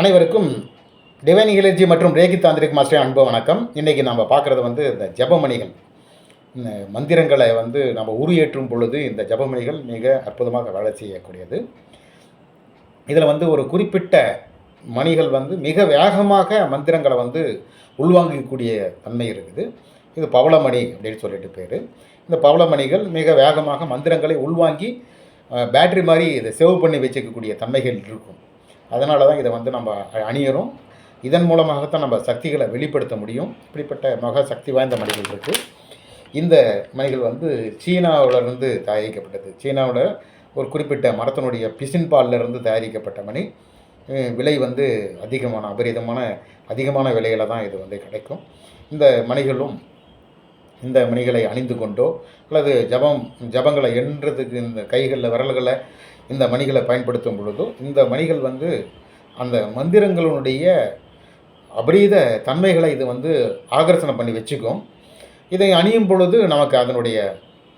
அனைவருக்கும் டிவைன் இலர்ஜி மற்றும் Reiki tantric master அன்பு வணக்கம். இன்றைக்கி நம்ம பார்க்குறது வந்து இந்த ஜபமணிகள். இந்த மந்திரங்களை வந்து நம்ம உருயேற்றும் பொழுது இந்த ஜபமணிகள் மிக அற்புதமாக வேலை செய்யக்கூடியது. இதில் வந்து ஒரு குறிப்பிட்ட மணிகள் வந்து மிக வேகமாக மந்திரங்களை வந்து உள்வாங்கக்கூடிய தன்மை இருக்குது. இது பவளமணி அப்படின்னு சொல்லிட்டு பேர். இந்த பவளமணிகள் மிக வேகமாக மந்திரங்களை உள்வாங்கி பேட்டரி மாதிரி இதை சேவ் பண்ணி வச்சுக்கக்கூடிய தன்மைகள் இருக்கும். அதனால தான் இதை வந்து நம்ம அணியரும் இதன் மூலமாகத்தான் நம்ம சக்திகளை வெளிப்படுத்த முடியும். இப்படிப்பட்ட மக சக்தி வாய்ந்த மணிகள் இருக்குது இந்த மணிகள் வந்து சீனாவிலிருந்து தயாரிக்கப்பட்டது. சீனாவில் ஒரு குறிப்பிட்ட மரத்தினுடைய பிசின் பால்லிருந்து தயாரிக்கப்பட்ட மணி. விலை வந்து அதிகமான அபரிதமான அதிகமான விலையில் தான் இது வந்து கிடைக்கும். இந்த மணிகளும் இந்த மணிகளை அணிந்து கொண்டோ அல்லது ஜபம் ஜபங்களை எண்ணுறதுக்கு இந்த கைகளில் விரல்களை இந்த மணிகளை பயன்படுத்தும் பொழுதோ இந்த மணிகள் வந்து அந்த மந்திரங்களுடைய அபரீத தன்மைகளை இது வந்து ஆகர்ஷணம் பண்ணி வச்சுக்கும். இதை அணியும் பொழுது நமக்கு அதனுடைய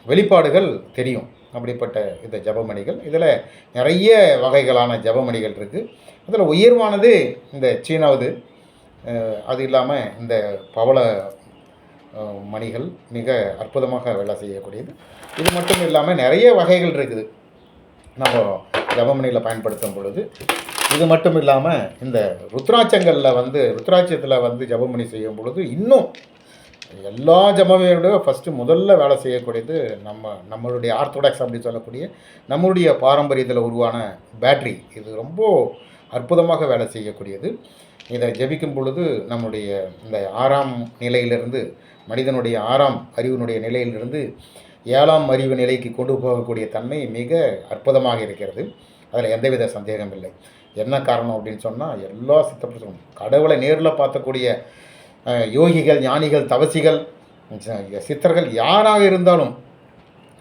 வெளிப்பாடுகள் தெரியும். அப்படிப்பட்ட இந்த ஜபமணிகள். இதில் நிறைய வகைகளான ஜபமணிகள் இருக்குது அதில் உயர்வானது இந்த சீனாவது அது இல்லாமல் இந்த பவள மணிகள் மிக அற்புதமாக வேலை செய்யக்கூடியது. இது மட்டும் இல்லாமல் நிறைய வகைகள் இருக்குது. நம்ம ஜபமணியில் பயன்படுத்தும் பொழுது. இது மட்டும் இல்லாமல் இந்த ருத்ராட்சங்களில் வந்து ருத்ராட்சத்தில் வந்து ஜபமணி செய்யும் பொழுது இன்னும் எல்லா ஜபமையோட ஃபஸ்ட்டு முதல்ல வேலை செய்யக்கூடியது நம்ம நம்மளுடைய ஆர்த்தோடாக்ஸ் அப்படின்னு சொல்லக்கூடிய நம்மளுடைய பாரம்பரியத்தில் உருவான பேட்ரி இது ரொம்ப அற்புதமாக வேலை செய்யக்கூடியது. இதை ஜபிக்கும் பொழுது நம்முடைய இந்த ஆறாம் நிலையிலிருந்து மனிதனுடைய ஆறாம் அறிவினுடைய நிலையிலிருந்து ஏழாம் அறிவு நிலைக்கு கொண்டு போகக்கூடிய தன்மை மிக அற்புதமாக இருக்கிறது. அதில் எந்தவித சந்தேகம் இல்லை. என்ன காரணம் அப்படின்னு சொன்னால் எல்லா சித்தப்படுத்தும் கடவுளை நேரில் பார்த்தக்கூடிய யோகிகள் ஞானிகள் தவசிகள் சித்தர்கள் யாராக இருந்தாலும்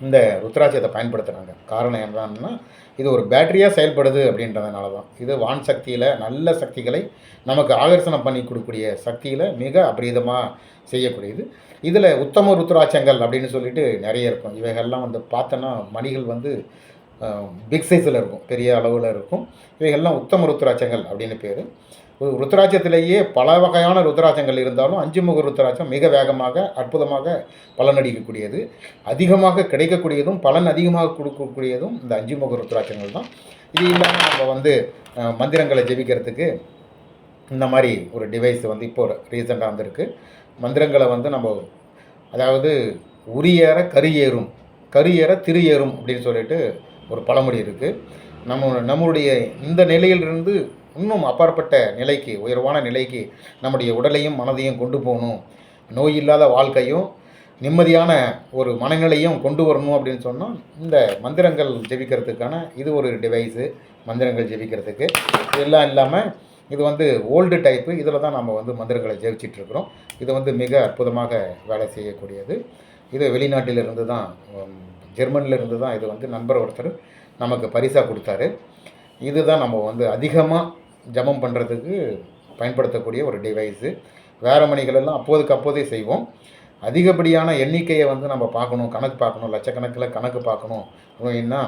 இந்த ருத்ராட்சியத்தை பயன்படுத்துகிறாங்க காரணம் என்னன்னா இது ஒரு பேட்டரியாக செயல்படுது அப்படின்றதுனால தான். இது வான் சக்தியில் நல்ல சக்திகளை நமக்கு ஆகர்ஷணம் பண்ணி கொடுக்கக்கூடிய சக்தியில் மிக அபரீதமாக செய்யக்கூடியது. இதில் உத்தம ருத்ராட்சங்கள் அப்படின்னு சொல்லிட்டு நிறைய இருக்கும். இவைகள்லாம் வந்து பார்த்தோன்னா மணிகள் வந்து பிக் சைஸில் இருக்கும் பெரிய அளவில் இருக்கும். இவைகள்லாம் உத்தம ருத்ராட்சங்கள் அப்படின்னு பேர். ருத்ராட்சத்திலேயே பல வகையான ருத்ராட்சங்கள் இருந்தாலும் அஞ்சு முக ருத்ராட்சம் மிக வேகமாக அற்புதமாக பலனடிக்கக்கூடியது. அதிகமாக கிடைக்கக்கூடியதும் பலன் அதிகமாக கொடுக்கக்கூடியதும் இந்த அஞ்சு முக ருத்ராட்சங்கள் தான். இது இல்லாமல் நம்ம வந்து மந்திரங்களை ஜெபிக்கிறதுக்கு இந்த மாதிரி ஒரு டிவைஸ் வந்து இப்போ ரீசெண்டாக வந்திருக்கு. மந்திரங்களை வந்து நம்ம அதாவது உரியேற கரியேறும் கரியேற திரியேறும் அப்படின்னு சொல்லிட்டு ஒரு பழமொழி இருக்குது நம்ம நம்மளுடைய இந்த நிலையிலிருந்து இன்னும் அப்பாற்பட்ட நிலைக்கு உயர்வான நிலைக்கு நம்முடைய உடலையும் மனதையும் கொண்டு போகணும். நோய் இல்லாத வாழ்க்கையும் நிம்மதியான ஒரு மனநிலையும் கொண்டு வரணும் அப்படின்னு சொன்னால் இந்த மந்திரங்கள் ஜெபிக்கிறதுக்கான இது ஒரு டிவைஸு மந்திரங்கள் ஜெபிக்கிறதுக்கு. இதெல்லாம் இல்லாமல் இது வந்து ஓல்டு டைப்பு இதில் தான் நம்ம வந்து மந்திரங்களை ஜெயிச்சிட்டுருக்குறோம் இது வந்து மிக அற்புதமாக வேலை செய்யக்கூடியது. இது வெளிநாட்டிலிருந்து தான் உம், ஜெர்மனிலிருந்து தான் இது வந்து நண்பர் ஒருத்தர் நமக்கு பரிசாக கொடுத்தாரு. இதுதான் நம்ம வந்து அதிகமாக ஜபம் பண்ணுறதுக்கு பயன்படுத்தக்கூடிய ஒரு டிவைஸு வேறு மணிகளெல்லாம் அப்போதுக்கு அப்போதே செய்வோம். அதிகப்படியான எண்ணிக்கையை வந்து நம்ம பார்க்கணும். கணக்கு பார்க்கணும். லட்சக்கணக்கில் கணக்கு பார்க்கணும். அப்படின்னா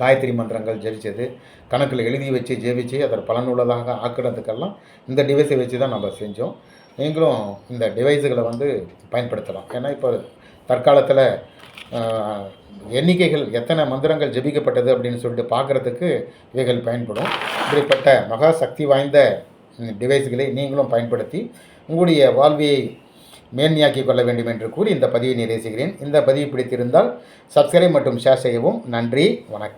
காயத்ரி மந்திரங்கள் ஜெபிச்சது கணக்கில் எழுதி வச்சு ஜெபிச்சு அதை பலனுள்ளதாக ஆக்குறதுக்கெல்லாம் இந்த டிவைஸை வச்சு தான் நம்ம செஞ்சோம். நீங்களும் இந்த டிவைஸுகளை வந்து பயன்படுத்தலாம். ஏன்னா இப்போ தற்காலத்தில் எண்ணிக்கைகள் எத்தனை மந்திரங்கள் ஜெபிக்கப்பட்டது அப்படின்னு சொல்லிட்டு பார்க்குறதுக்கு இவைகள் பயன்படும். இப்படிப்பட்ட மகா சக்தி வாய்ந்த டிவைஸ்களை நீங்களும் பயன்படுத்தி உங்களுடைய வாழ்வியை மேன்மையாக்கிக் கொள்ள வேண்டும் என்று கூறி இந்த பதிவை நிறைவு செய்கிறேன். இந்த பதிவு பிடித்திருந்தால் சப்ஸ்கிரைப் மற்றும் ஷேர் செய்யவும். நன்றி வணக்கம்.